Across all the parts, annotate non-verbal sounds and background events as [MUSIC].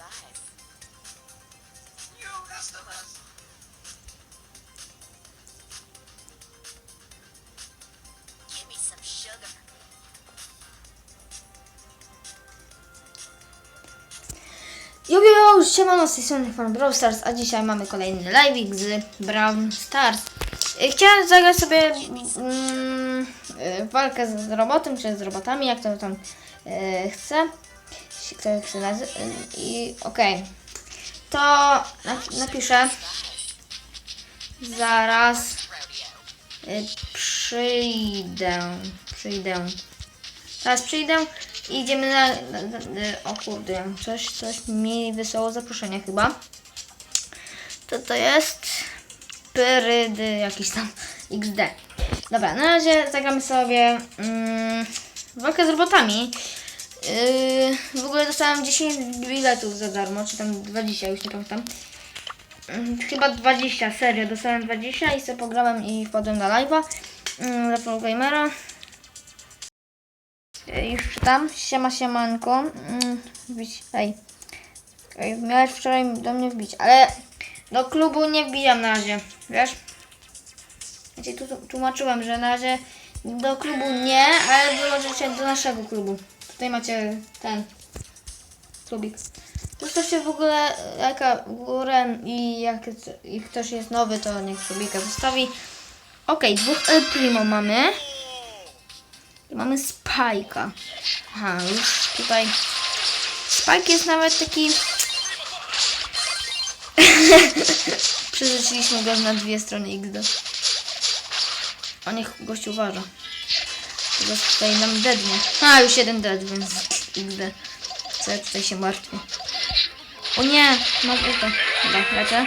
supplies. New customers. Give me some sugar. Jo, jo, siemano, z tej strony Fan Brawl Stars, a dzisiaj mamy kolejny live'ik z Brawl Stars. Y, Chciałem zagrać sobie mm, y, walkę z robotem, czy z robotami, jak to tam y, chcę. I okej. To nap- napiszę zaraz y, przyjdę. Przyjdę. Teraz przyjdę i idziemy na, na, na, na o kurde, coś, coś mi wysłało zaproszenie chyba. To to jest Pyrydy jakiś tam XD. Dobra, na razie zagramy sobie mm, walkę z robotami. Yy, w ogóle dostałem 10 biletów za darmo, czy tam 20, już nie pamiętam. Mm, Chyba 20, serio, dostałem 20 i sobie pograłem i wpadłem na live'a mm, dla Pro Gamera. Już czytam. Siema, siemanko. Mm, Wbić. Ej. Ej, Miałeś wczoraj do mnie wbić, ale do klubu nie wbijam na razie. Wiesz? Ci tu tłumaczyłem, że na razie do klubu nie, ale wyłożycie do naszego klubu. Tutaj macie ten klubik. Zostawcie w ogóle lajka w górę i jak i ktoś jest nowy, to niech klubika zostawi. Okej, dwóch El Primo mamy. I mamy Spajka. Aha, już tutaj. Spike jest nawet taki. [LAUGHS] Przerzuciliśmy go na dwie strony XD. O niech gość uważa. Zaraz tutaj nam dednie. A, już jeden dead, więc XD. Co ja tutaj się martwię. O nie, mam ulta. Dobra, lecę.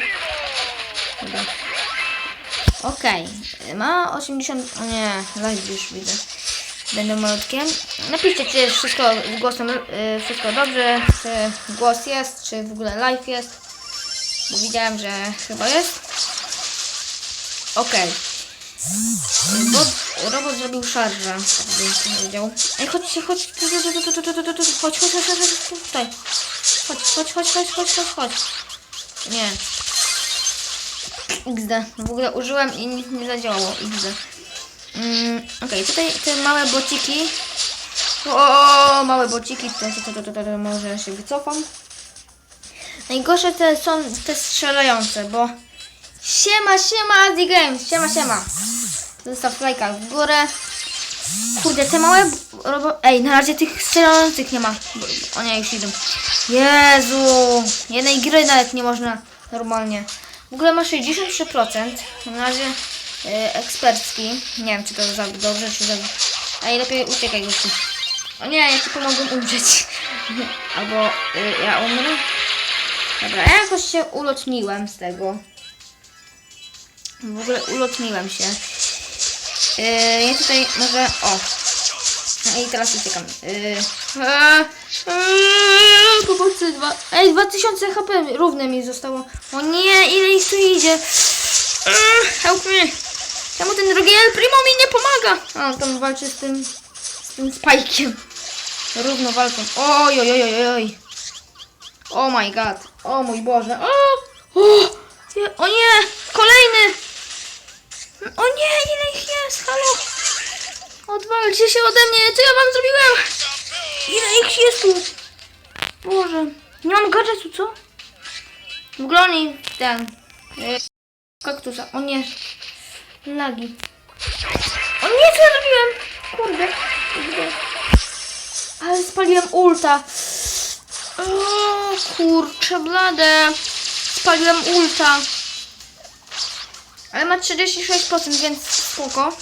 Dobra. Okej, ma 80... O nie, live już widzę. Będę malutkiem. Napiszcie, czy jest wszystko głosem, y, wszystko dobrze, czy głos jest, czy w ogóle live jest. Bo widziałem, że chyba jest. Okej. Bot, Robot zrobił szarża, jakbyś nie wiedział. Ej, chodźcie, chodź, chodź, chodź, chodź, chodź, chodź, chodź, tutaj. Chodź, chodź, chodź, chodź, chodź, chodź, chodź. Nie. XD. W ogóle użyłem i nic nie zadziałało. XD. Mm, Okej, tutaj te małe bociki. O, małe bociki. To, to, to, to, to, może się wycofam. Najgorsze te są te strzelające, bo... Siema, siema, Adi Games. Siema, siema. Zostaw lajka w górę. Kurde, te małe robo... Ej, na razie tych strzelających nie ma. Bo, o nie, już idą. Jezu, jednej gry nawet nie można normalnie. W ogóle ma 63%. Na razie e, ekspercki. Nie wiem, czy to za dobrze, czy za... Ej, lepiej uciekaj gościu. O nie, ja ci pomogłem umrzeć. [LAUGHS] Albo y, ja umrę. Dobra, ja jakoś się ulotniłem z tego. W ogóle ulotniłem się. Yy, ja tutaj może... O. No I teraz uciekam. Yy, dwa... Ej, 2000 HP równe mi zostało. O nie, ile ich tu idzie. Eee, help me. Czemu ten drugi El Primo mi nie pomaga? A, tam walczy z tym... Z tym spajkiem. Równo walczą. Oj, oj, oj, oj, oj. Oh my god. O mój Boże. O! O, o nie! Kolejny! O nie, ile ich jest? Halo! Odwalcie się ode mnie! Co ja wam zrobiłem? Ile ich jest tu? Boże. Nie mam gadżetu, co? W ogóle oni ten... y, Kaktusa. O nie. Lagi. O nie, co ja zrobiłem? Kurde. Ale spaliłem ulta. O kurczę blade. Spaliłem ulta. Ale ma 36%, więc spoko.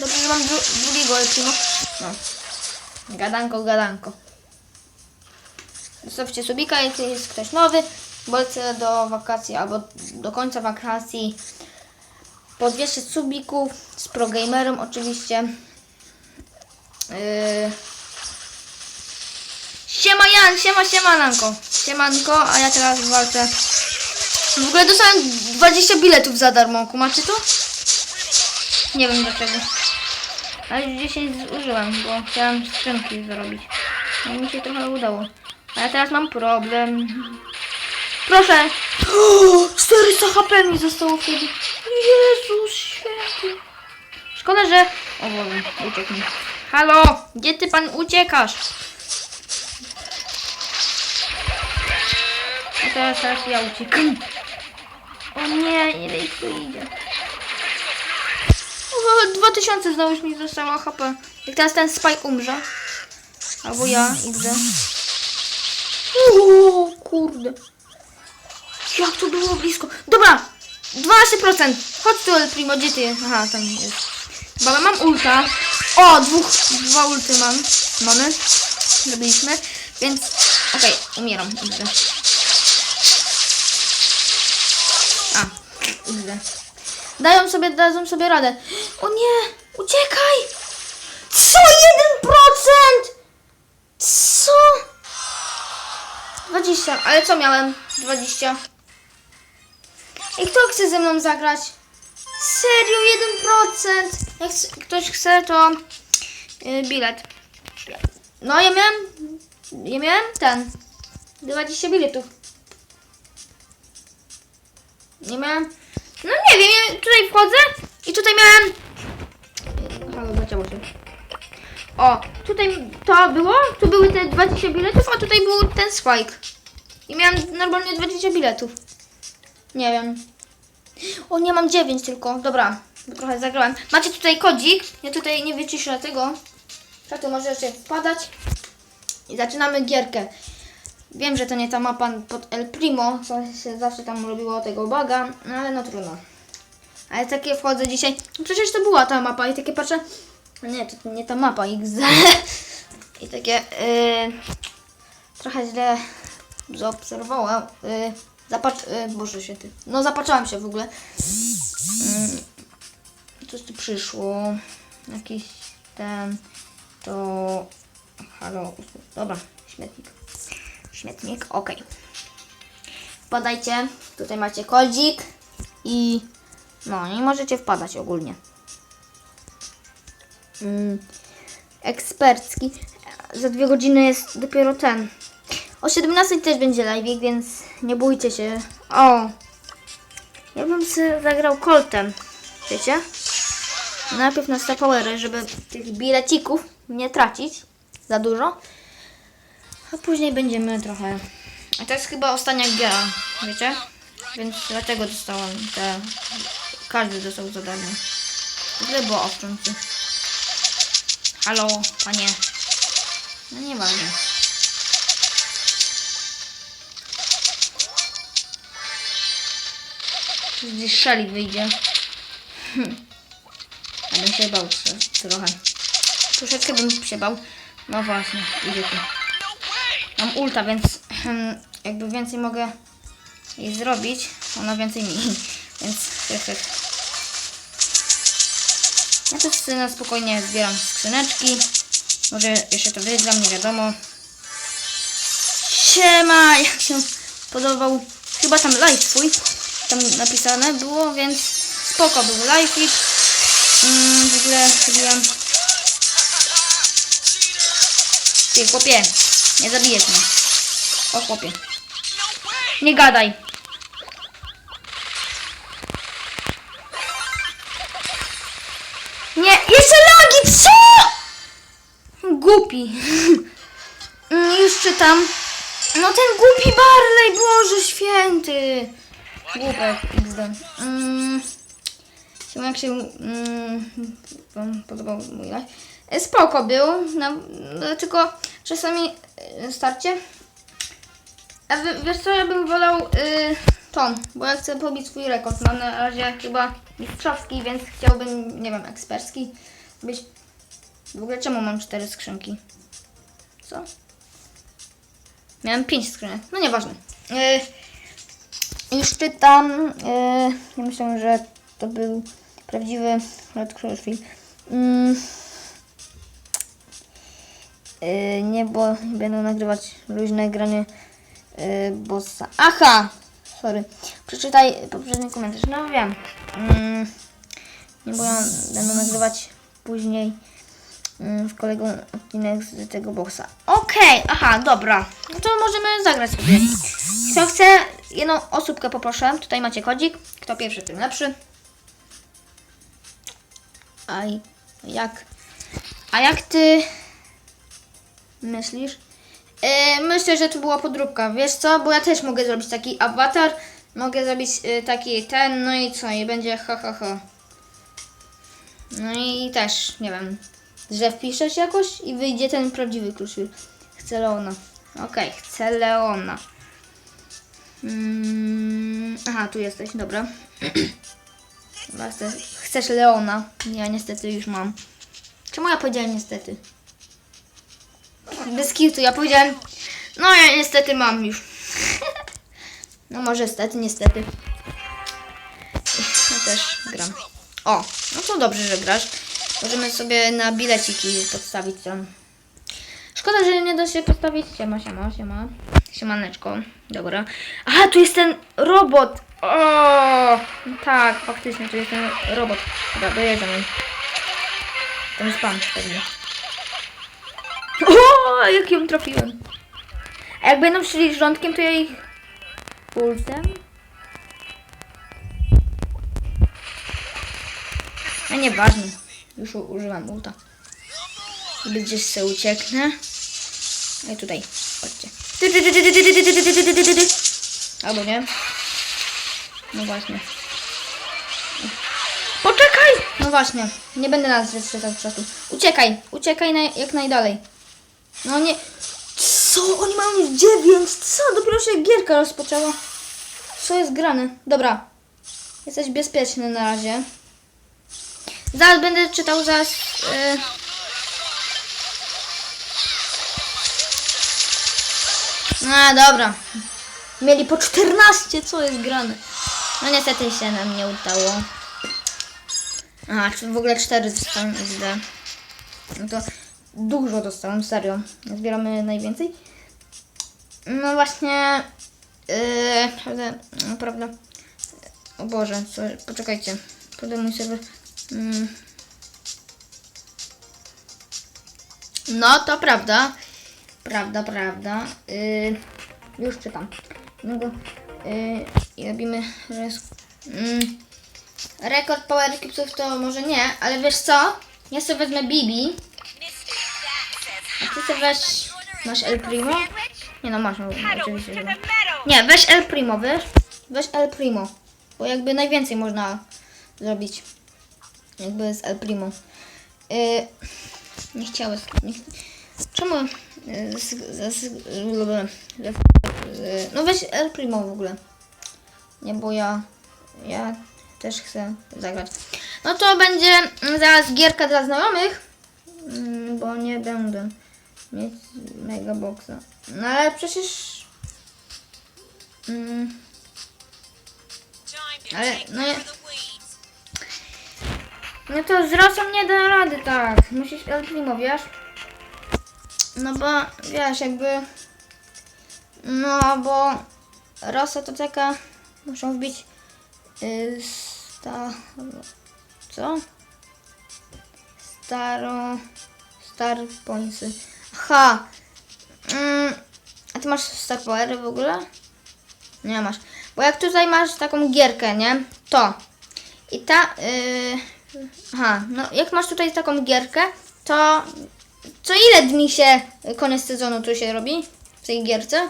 Dobrze, że mam dru drugiego Elprimo. No. Gadanko, gadanko. Zostawcie subika, jeśli jest ktoś nowy. Bo lecę do wakacji albo do końca wakacji. Po 200 subików z progamerem oczywiście. Yy, Siema Jan, siema siemananko. Siemanko, a ja teraz walczę. W ogóle dostałem 20 biletów za darmo, macie to? Nie wiem dlaczego. Ale już 10 zużyłem, bo chciałem skrzynki zrobić. No mi się trochę udało. A ja teraz mam problem. Proszę. O, 400 HP mi zostało wtedy. Jezus święty. Szkoda, że... O Boże, uciekł mi. Halo, gdzie ty pan uciekasz? A teraz, teraz ja uciekam. O nie, ile ich tu idzie. O, 2000 znowu mi zostało HP. Jak teraz ten Spike umrze. Albo ja, XD. O, kurde. Jak to było blisko. Dobra, 12%. Chodź tu, El Primo, gdzie ty? Aha, tam jest. Dobra, mam ulta. O, dwóch, dwa ulty mam. Mamy. Zrobiliśmy. Więc, okej, umieram. XD. A, XD. Dają sobie, dadzą sobie radę. O nie, uciekaj! Co? 1%! Co? 20, ale co miałem? 20. I kto chce ze mną zagrać? Serio, 1%! Jak ktoś chce, to yy, bilet. No, ja miałem, ja miałem ten, 20 biletów. Nie miałem, wiem, tutaj wchodzę i tutaj miałem, halo, zacięło się. O, tutaj to było, tu były te 20 biletów, a tutaj był ten spike. I miałem normalnie 20 biletów. Nie wiem. O, nie mam 9 tylko. Dobra, trochę zagrałem. Macie tutaj kodzik. Ja tutaj nie wyciszę tego. Tak, to możecie wpadać. I zaczynamy gierkę. Wiem, że to nie ta mapa pod El Primo, co się zawsze tam robiło tego baga, no ale no trudno. Ale takie wchodzę dzisiaj. Przecież to była ta mapa i takie patrzę. no Nie, to nie ta mapa XD. [LAUGHS] I takie yy, trochę źle zaobserwowałam. Yy, zapacz, yy, Boże święty. No zapatrzyłam się w ogóle. Yy, coś tu przyszło. Jakiś ten. To. Halo. Dobra, śmietnik. Śmietnik, okej. Wpadajcie. Tutaj macie kodzik. I. No, i możecie wpadać ogólnie. Mm, ekspercki. Za dwie godziny jest dopiero ten. O 17 też będzie live, więc nie bójcie się. O! Ja bym sobie zagrał Coltem. Wiecie? Najpierw na Star Powery, żeby tych bilecików nie tracić za dużo. A później będziemy trochę. A to jest chyba ostatnia gra, wiecie? Więc dlatego dostałam te. Każdy dostał zadanie. Tyle było owczący. Halo, panie. No nieważne. Gdzieś szalik wyjdzie. Hm. Ja bym się bał tro- trochę. Troszeczkę bym się bał. No właśnie, idzie tu. Mam ulta, więc hmm, jakby więcej mogę jej zrobić. Ona więcej mi. [LAUGHS] Więc hech. Ja też sobie na spokojnie zbieram skrzyneczki. Może jeszcze to wygram, nie wiadomo. Siema! Jak się podobał chyba tam live twój. Tam napisane było, więc spoko był live. Mm, w ogóle zrobiłam. Ty chłopie, nie zabijesz mnie. O chłopie. Nie gadaj. Nie, jeszcze lagi, co? Głupi. Mm, Już czytam. No ten głupi Barley, Boże święty. Głupek, XD. Mm, jak się mm, wam podobał mój live. E, Spoko był, no, tylko czasami e, starcie. A wiesz co, ja bym wolał y, ton, bo ja chcę pobić swój rekord. Mam na razie chyba mistrzowski, więc chciałbym, nie wiem, ekspercki być. W ogóle czemu mam cztery skrzynki? Co? Miałem pięć skrzynek, no nieważne. Y, już czytam. Y, ja myślę, że to był prawdziwy Red Crossfield. Mm. Y, nie, bo będą nagrywać luźne granie y, bossa. Aha! Sorry. Przeczytaj poprzedni komentarz. No wiem. Mm, nie, bo ja będę nagrywać później mm, z kolegą odcinek z tego boxa. Okej, aha, dobra. No to możemy zagrać sobie. Kto chce, jedną osóbkę poproszę. Tutaj macie kodzik. Kto pierwszy, tym lepszy. A i- jak? A jak ty myślisz? Yy, myślę, że to była podróbka. Wiesz co? Bo ja też mogę zrobić taki awatar. Mogę zrobić yy, taki ten, no i co? I będzie ha ha ha. No i też, nie wiem, że wpiszesz jakoś i wyjdzie ten prawdziwy klucz. Chcę Leona. Okej, chcę Leona. Mm, aha, tu jesteś, dobra. [CLEARS THROAT] Chcesz Leona. Ja niestety już mam. Czemu ja powiedziałem niestety? Bez kitu, ja powiedziałem. No ja niestety mam już. [LAUGHS] No może stety, niestety. Ja też gram. O, no to dobrze, że grasz. Możemy sobie na bileciki podstawić tam. Szkoda, że nie da się postawić. Siema, siema, siema. Siemaneczko. Dobra. Aha, tu jest ten robot. O, tak, faktycznie, tu jest ten robot. Dobra, dojedziemy. Tam jest pan pewnie. O, jak ją trafiłem. A jak będą szli rządkiem, to ja ich pulsem. A nieważne. Już u- użyłam ulta. Gdzieś se ucieknę. No i tutaj, patrzcie. Albo nie. No właśnie. Poczekaj! No właśnie. Nie będę nas zatrzymał czasu. Uciekaj! Uciekaj na, jak najdalej. No nie. Co? Oni mają dziewięć. Co? Dopiero się gierka rozpoczęła. Co jest grane? Dobra. Jesteś bezpieczny na razie. Zaraz będę czytał zaraz. Yy... A, dobra. Mieli po 14, co jest grane? No niestety się nam nie udało. Aha, czy w ogóle 4 dostałem XD. No to dużo dostałem, serio. Zbieramy najwięcej. No właśnie. Yy, prawda, no, prawda. O Boże, co, poczekajcie. Prawda mój serwer. Mm. No to prawda. Prawda, prawda. Yy, już czytam. No go, yy, robimy res, mm, rekord power cubesów to może nie, ale wiesz co? Ja sobie wezmę Bibi. A ty sobie weź. Masz El Primo? Nie no, masz, oczywiście, że. Nie, weź El Primo, wiesz? Weź El Primo. Bo jakby najwięcej można zrobić. Jakby z El Primo. Yy, nie chciałeś. Nie, czemu? Yy, z, z, z, no weź El Primo w ogóle. Nie, bo ja. Ja też chcę zagrać. No to będzie zaraz gierka dla znajomych. Mm, Bo nie będę mieć mega boxa. No ale przecież. Mm, Ale, no ja-. No to z Rosą nie da rady tak. Musisz El Primo, wiesz? No bo wiesz, jakby. No bo Rosa to taka. Muszą wbić. Yy, sta. Co? Staro. Star Pointsy. Aha. Mm, a ty masz Star Powery w ogóle? Nie masz. Bo jak tutaj masz taką gierkę, nie? To. I ta. Yy, aha, no jak masz tutaj taką gierkę, to. Co ile dni się koniec sezonu tu się robi? W tej gierce?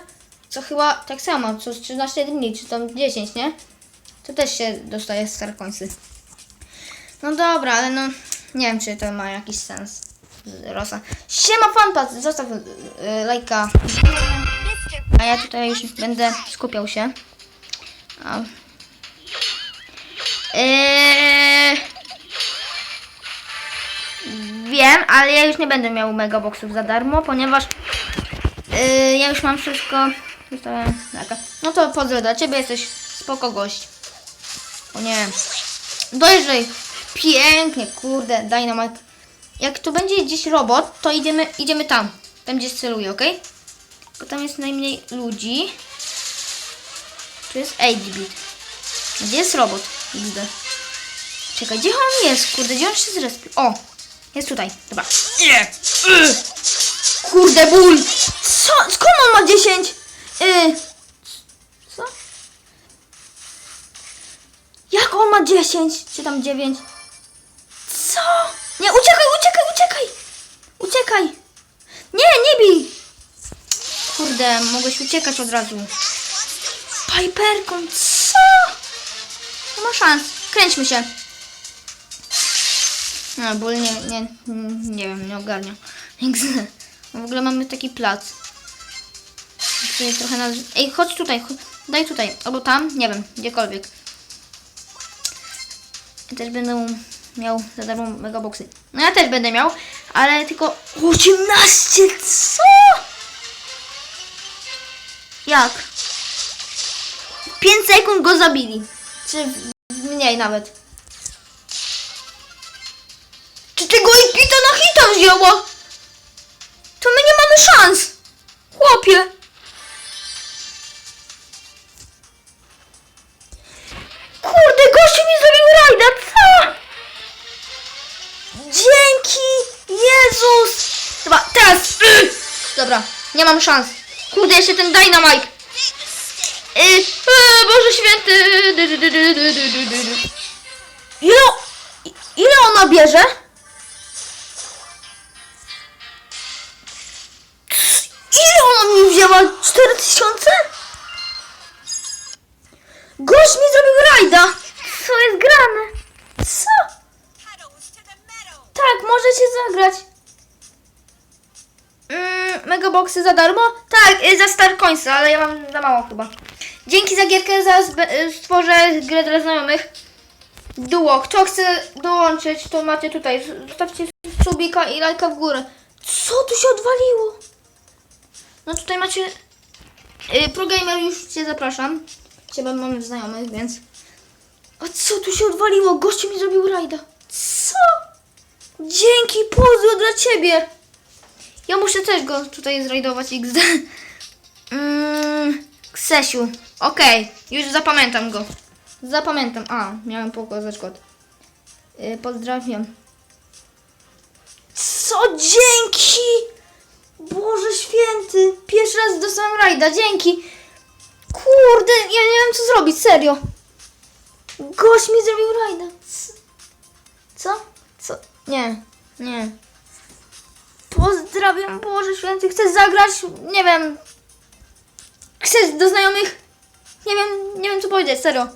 Co chyba tak samo, co z 13 dni, czy tam 10, nie? To też się dostaje Star Coinsy. No dobra, ale no. Nie wiem, czy to ma jakiś sens. Rosa. Siema fanpad, zostaw yy, lajka. Mister, A ja tutaj już będę skupiał się. A. Eee... Wiem, ale ja już nie będę miał megaboxów za darmo, ponieważ yy, ja już mam wszystko. No to pozdro dla ciebie, jesteś spoko gość. O nie. Dojeżdżaj. Pięknie, kurde, dynamite. Jak tu będzie gdzieś robot, to idziemy, idziemy tam. Tam gdzie celuję, ok? Bo tam jest najmniej ludzi. Tu jest 8-bit. Gdzie jest robot? XD. Czekaj, gdzie on jest? Kurde, gdzie on się zrespił? O! Jest tutaj, dobra. Nie! Y! Kurde, ból! Co? Skąd on ma 10? Y... Co? Jak on ma 10? Czy tam 9? Co? Nie, uciekaj, uciekaj, uciekaj! Uciekaj! Nie, nie bij! Kurde, mogłeś uciekać od razu. Piperką, co? Nie ma szans. Kręćmy się. No, ból nie, nie, nie wiem, nie ogarnia. XD. [LAUGHS] W ogóle mamy taki plac. Tutaj trochę. Ej, chodź tutaj, chodź, daj tutaj, albo tam, nie wiem, gdziekolwiek. Ja też będę miał za darmo megaboxy. No ja też będę miał, ale tylko 18, co? Jak? 5 sekund go zabili. Czy mniej nawet. Czy tego Ipita na hita wzięło? To my nie mamy szans. Chłopie. Kurde, gościu mi zrobił rajda, co? Dzięki, Jezus. Dobra, teraz. Dobra, nie mam szans. Kurde, jeszcze ten dynamite. Y, y, mało chyba. Dzięki za gierkę, zaraz stworzę grę dla znajomych. Duo, kto chce dołączyć, to macie tutaj. Zostawcie subika i lajka w górę. Co tu się odwaliło? No tutaj macie... Y, ProGamer już Cię zapraszam. Ciebie mamy znajomych, więc... A co tu się odwaliło? Gościu mi zrobił rajda. Co? Dzięki, pozdro dla ciebie. Ja muszę też go tutaj zrajdować XD. Ksesiu. Okej, już zapamiętam go. Zapamiętam. A, miałem pokazać kod. Yy, pozdrawiam. Co? Dzięki! Boże święty. Pierwszy raz dostałem rajda. Dzięki. Kurde, ja nie wiem co zrobić, serio. Gość mi zrobił rajda. Co? Co? Nie, nie. Pozdrawiam, Boże Święty. Chcesz zagrać? Nie wiem. Chcesz do znajomych? Nie wiem, nie wiem co powiedzieć, serio.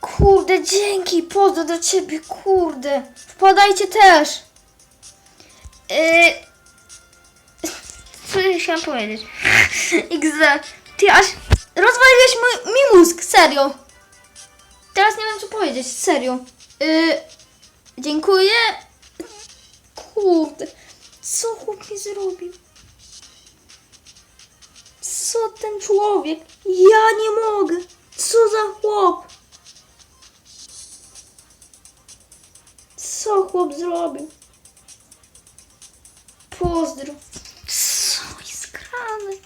Kurde, dzięki, pozdro do ciebie, kurde. Wpadajcie też. Yy... Co ja chciałam powiedzieć? [LAUGHS] XD. Ty aż rozwaliłeś mój, mi mózg, serio. Teraz nie wiem co powiedzieć, serio. Yy, dziękuję. Kurde, co chłop mi zrobił? Co ten człowiek? Ja nie mogę. Co za chłop? Co chłop zrobił? Pozdro. Co jest grane?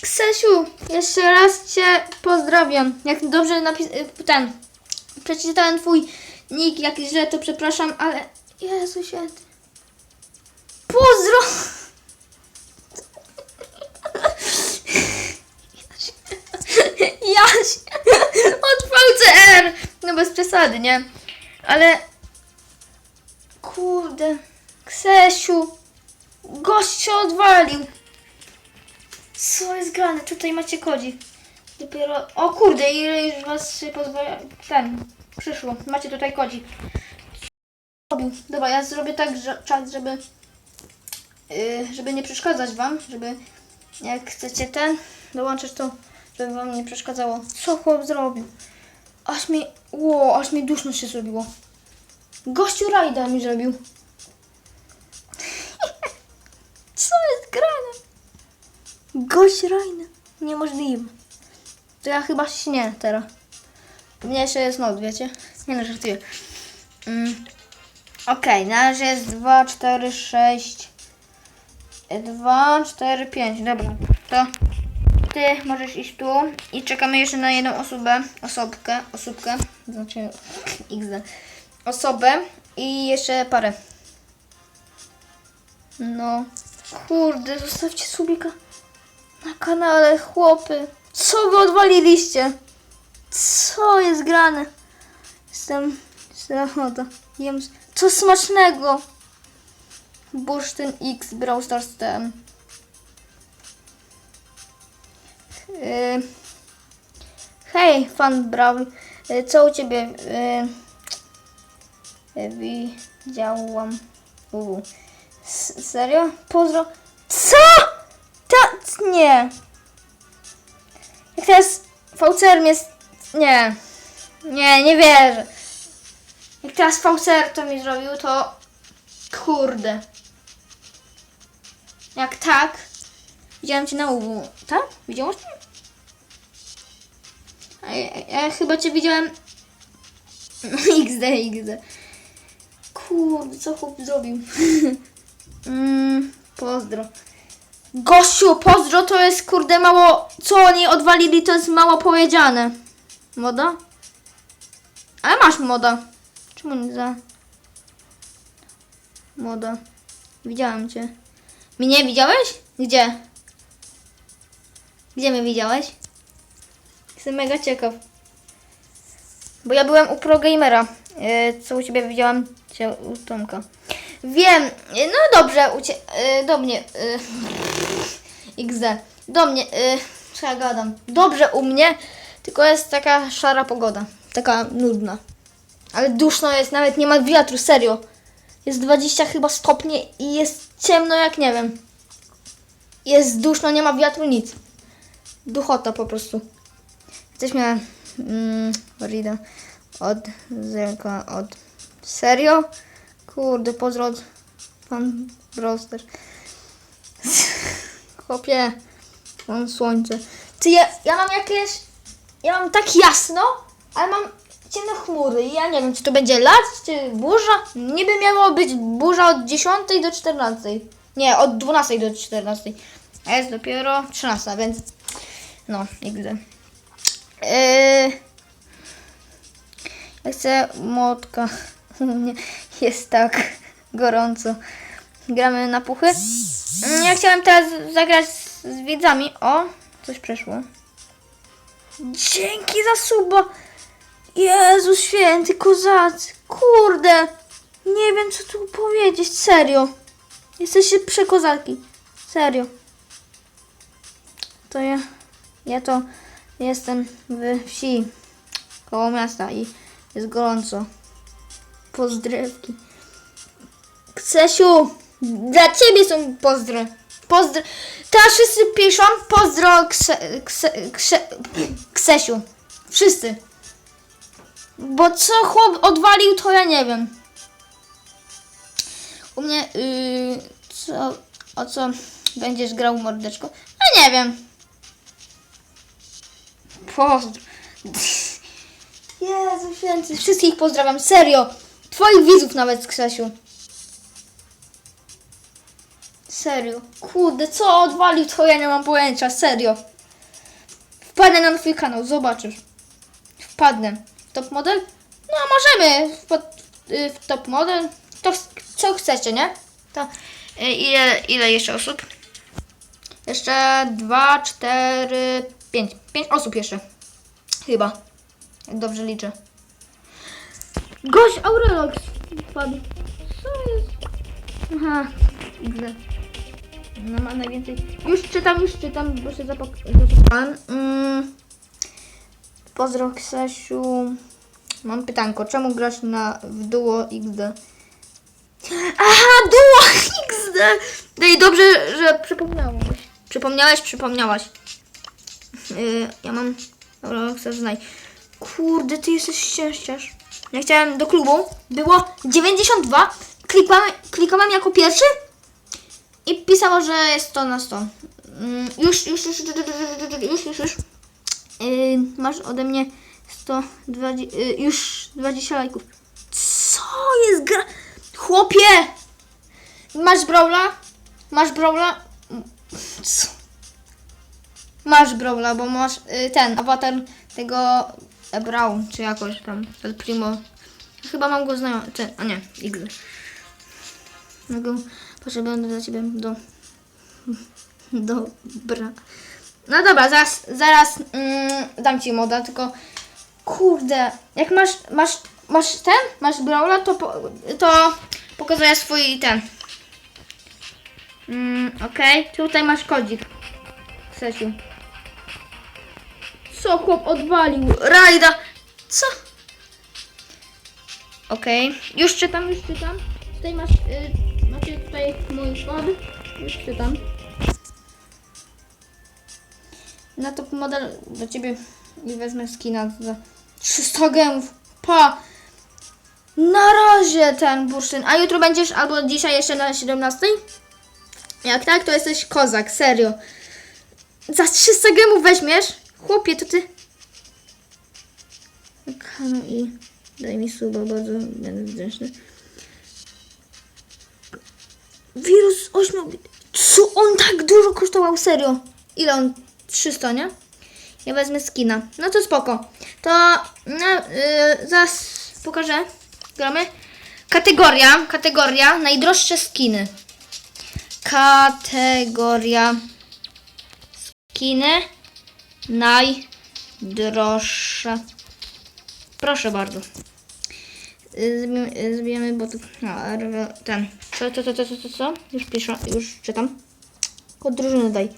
Ksesiu, jeszcze raz Cię pozdrawiam. Jak dobrze napis... y, ten... Przeczytałem Twój nick, jak źle, to przepraszam, ale... Jezu święty. Pozdro! Jaś! Od VCR! No bez przesady, nie? Ale... Kurde... Ksesiu... Gość się odwalił. Co jest grane? Tutaj macie kodzik. Dopiero... O kurde, ile już was się pozwala... Ten... Przyszło. Macie tutaj kodzik. Dobra, ja zrobię tak, że czas, żeby... Yy, żeby nie przeszkadzać wam, żeby... Jak chcecie ten dołączyć, to żeby wam nie przeszkadzało. Co chłop zrobił? Aż mi... Ło, aż mi duszno się zrobiło. Gościu rajda mi zrobił. [LAUGHS] Co jest grane? Gość rajna. Niemożliwe. To ja chyba śnię teraz. Nie, jeszcze jest noc, wiecie? Nie no, żartuję. Mm. Okej, na razie jest 2, 4, 6, 2, 4, 5. Dobra, to ty możesz iść tu i czekamy jeszcze na jedną osobę, osobkę, osóbkę. znaczy XD, osobę i jeszcze parę. No, kurde, zostawcie subika na kanale, chłopy. Co wy odwaliliście? Co jest grane? Jestem, ochota. Jem, co smacznego? Bursztyn X Brawl Stars ten. Hej, fan Brawl. Yy, co u ciebie? Yy, widziałam. Uuu. Serio? Pozdro. Co? Ta, nie. Jak teraz VCR s- Nie. Nie, nie wierzę. Jak teraz VCR to mi zrobił, to... Kurde. Jak tak... Widziałem cię na UW. Tak? Widziałaś mnie? Ja, ja chyba cię widziałem... [LAUGHS] XD, XD. Kurde, co chłop zrobił? [LAUGHS] mm, pozdro. Gościu, pozdro to jest kurde mało. Co oni odwalili, to jest mało powiedziane. Moda? Ale masz moda. Czemu nie za. Moda. Widziałem cię. Mnie widziałeś? Gdzie? Gdzie mnie widziałeś? Jestem mega ciekaw. Bo ja byłem u ProGamera. Yy, co u ciebie widziałam? Cię u Tomka. Wiem. Yy, No dobrze, u cie... Yy, do mnie. [LAUGHS] XD. Do mnie. Yy, co ja gadam? Dobrze u mnie, tylko jest taka szara pogoda. Taka nudna. Ale duszno jest, nawet nie ma wiatru, serio. Jest 20 chyba stopni i jest ciemno jak nie wiem. Jest duszno, nie ma wiatru, nic. Duchota po prostu. Miałem mm, Rida od Zelka od serio? Kurde, pozdro pan Broster. [LAUGHS] Chłopie, mam słońce. Ty, ja, ja mam jakieś, ja mam tak jasno, ale mam ciemne chmury i ja nie wiem, czy to będzie las, czy burza. Niby miało być burza od 10 do 14. Nie, od 12 do 14. A jest dopiero 13, więc no, nigdy. Yy, ja chcę młotka. [LAUGHS] Jest tak gorąco. Gramy na puchy. Mm, Ja chciałem teraz zagrać z, widzami. O, coś przeszło. Dzięki za suba. Jezu święty, kozacy. Kurde. Nie wiem, co tu powiedzieć. Serio. Jesteście przekozaki. Serio. To ja... Ja to jestem w wsi koło miasta i jest gorąco. Pozdrewki. Ksesiu, dla ciebie są pozdro. Pozdro. Teraz wszyscy piszą pozdro kse, kse, kse, Ksesiu. Wszyscy. Bo co chłop odwalił, to ja nie wiem. U mnie, yy, co, o co będziesz grał mordeczko? No nie wiem. Pozdro. Jezu święty, wszystkich pozdrawiam, serio. Twoich widzów nawet, Ksesiu. Serio. Kurde, co odwalił, to ja nie mam pojęcia, serio. Wpadnę na twój kanał, zobaczysz. Wpadnę. W top model? No, możemy. W, y, w top model. To co chcecie, nie? To y, ile, ile jeszcze osób? Jeszcze dwa, cztery, pięć. Pięć osób jeszcze. Chyba. Jak dobrze liczę. Gość Aurelox wpadł. Co jest? Aha, źle. No ma najwięcej. Już czytam, już czytam, bo się zapakowałem. Mm. Pozdro Ksesiu. Mam pytanko, czemu grasz na w duo XD? Aha, duo XD! No i dobrze, że przypomniałeś. Przypomniałeś, przypomniałaś. Yy, ja mam... Dobra, chcę znaj. Kurde, ty jesteś szczęściarz. Ja chciałem do klubu. Było 92. Klikałem, klikałem jako pierwszy. I pisało, że jest 100 na 100. Mm, Już, już, już, już, już, już, już. Yy, masz ode mnie 120, yy, już 20 lajków. Co jest gra... Chłopie! Masz brawla? Masz brawla? Co? Masz brawla, bo masz y, ten awatar tego E. Brown, czy jakoś tam, El Primo. Chyba mam go znajomy, a nie, X. Mogę, proszę, będę dla ciebie do... [LAUGHS] Dobra. No dobra, zaraz, zaraz mm, dam ci moda, tylko kurde, jak masz, masz, masz ten, masz Brawla, to, po, to pokazuję swój ten. Mm, Okej, tutaj masz kodzik. Sesiu. Co chłop odwalił? Rajda! Co? Okej, już czytam, już czytam. Tutaj masz, y, macie tutaj mój kod. Już czytam. Na top model do ciebie i wezmę skina za 300 gemów. Pa! Na razie ten bursztyn. A jutro będziesz albo dzisiaj jeszcze na 17? Jak tak, to jesteś kozak, serio. Za 300 gemów weźmiesz? Chłopie, to ty... No i daj mi suba, bardzo będę wdzięczny. Wirus 8 bit. Co on tak dużo kosztował, serio? Ile on? 300, nie? Ja wezmę skina. No to spoko. To no, yy, zaraz pokażę. Gramy. Kategoria, kategoria najdroższe skiny. Kategoria skiny najdroższe. Proszę bardzo. Y, y, zrobimy botów. No, r- ten. Co, co, co, co, co, co, co? Już piszę, już czytam. Kod drużyny daj.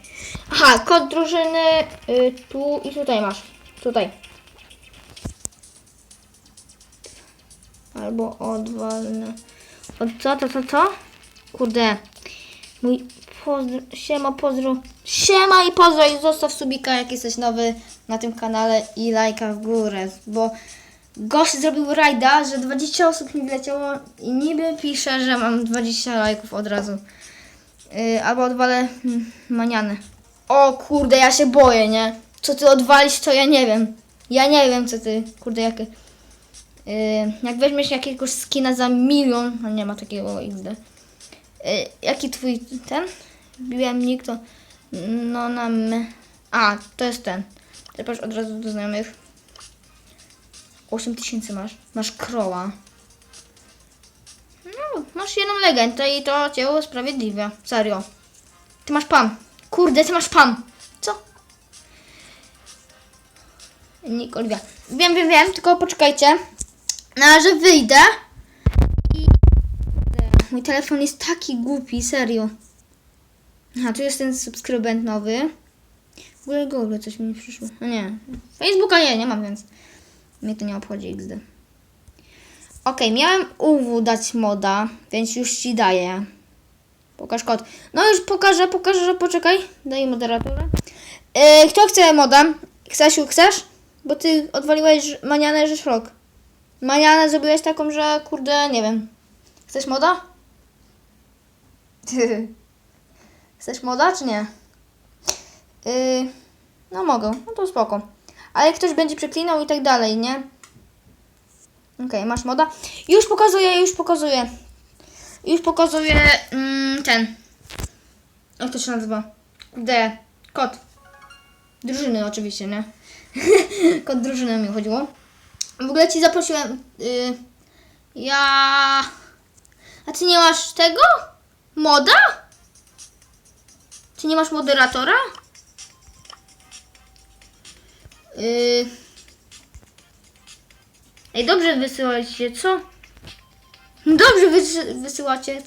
Aha, kod drużyny y, tu i tutaj masz. Tutaj. Albo odwalne. Od co, to, co, co? Kurde. Mój pozdro, siema, pozdro. Siema i pozdro i zostaw subika, jak jesteś nowy na tym kanale i lajka w górę, bo gość zrobił rajda, że 20 osób mi wleciało i niby pisze, że mam 20 lajków od razu. Yy, albo odwalę mm, maniany. O kurde, ja się boję, nie? Co ty odwalisz, to ja nie wiem. Ja nie wiem, co ty, kurde, jakie... Yy, jak weźmiesz jakiegoś skina za milion, no nie ma takiego XD. Yy, jaki twój ten? Wbiłem nick to... No na my... A, to jest ten. Zapraszam od razu do znajomych. 8 tysięcy masz. Masz kroła. No, masz jedną legendę i to cię usprawiedliwia. Serio. Ty masz pam. Kurde, ty masz pam. Co? Nick Oliwia. Wiem, wiem, wiem, tylko poczekajcie. Na razie wyjdę. Mój telefon jest taki głupi, serio. A tu jest ten subskrybent nowy. W ogóle Google coś mi nie przyszło. No nie. Facebooka nie, nie mam, więc mnie to nie obchodzi XD. Okej, miałem UW dać moda, więc już ci daję. Pokaż kod. No już pokażę, pokażę, poczekaj. Daję moderatora. Yy, kto chce moda? Ksasiu, chcesz? Bo ty odwaliłeś manianę, że szlok. Manianę zrobiłeś taką, że kurde, nie wiem. Chcesz moda? [LAUGHS] Chcesz moda, czy nie? Yy, no mogę, no to spoko. Ale ktoś będzie przeklinał i tak dalej, nie? Okej, masz moda. Już pokazuję, już pokazuję. Już pokazuję mm, ten. Jak to się nazywa? D. Kod. Drużyny oczywiście, nie? [LAUGHS] Kod drużyny mi chodziło. W ogóle ci zaprosiłem. Y, ja. A ty nie masz tego? Moda? Ty nie masz moderatora? Yy... Ej, dobrze wysyłacie, co? Dobrze wysy- wysyłacie.